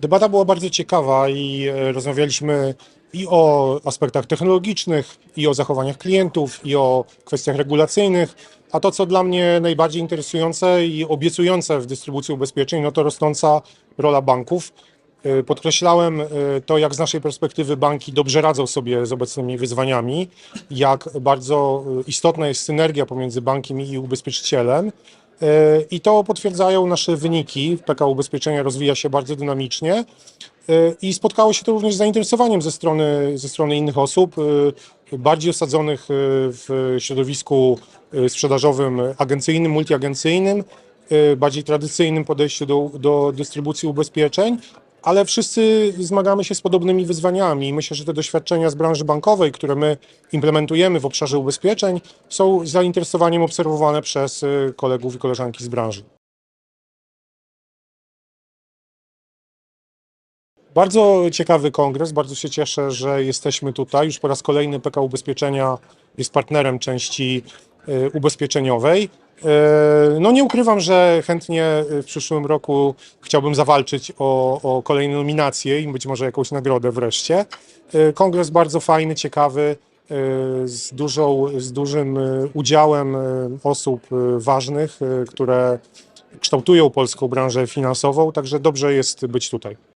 Debata była bardzo ciekawa i e, rozmawialiśmy i o aspektach technologicznych, i o zachowaniach klientów, i o kwestiach regulacyjnych. A to, co dla mnie najbardziej interesujące i obiecujące w dystrybucji ubezpieczeń, no to rosnąca rola banków. E, Podkreślałem e, to, jak z naszej perspektywy banki dobrze radzą sobie z obecnymi wyzwaniami, jak bardzo istotna jest synergia pomiędzy bankiem i ubezpieczycielem. I to potwierdzają nasze wyniki. PKO Ubezpieczenia rozwija się bardzo dynamicznie e, i spotkało się to również z zainteresowaniem ze strony, ze strony innych osób, e, bardziej osadzonych e, w środowisku sprzedażowym, agencyjnym, multiagencyjnym, bardziej tradycyjnym podejściu do, do dystrybucji ubezpieczeń, ale wszyscy zmagamy się z podobnymi wyzwaniami. i Myślę, że te doświadczenia z branży bankowej, które my implementujemy w obszarze ubezpieczeń, są z zainteresowaniem obserwowane przez y, kolegów i koleżanki z branży. Bardzo ciekawy kongres, bardzo się cieszę, że jesteśmy tutaj. Już po raz kolejny PK Ubezpieczenia jest partnerem części y, ubezpieczeniowej. Y, No nie ukrywam, że chętnie w przyszłym roku chciałbym zawalczyć o, o kolejne nominacje i być może jakąś nagrodę wreszcie. Y, Kongres bardzo fajny, ciekawy, z, dużą, z dużym udziałem osób ważnych, które kształtują polską branżę finansową, także dobrze jest być tutaj.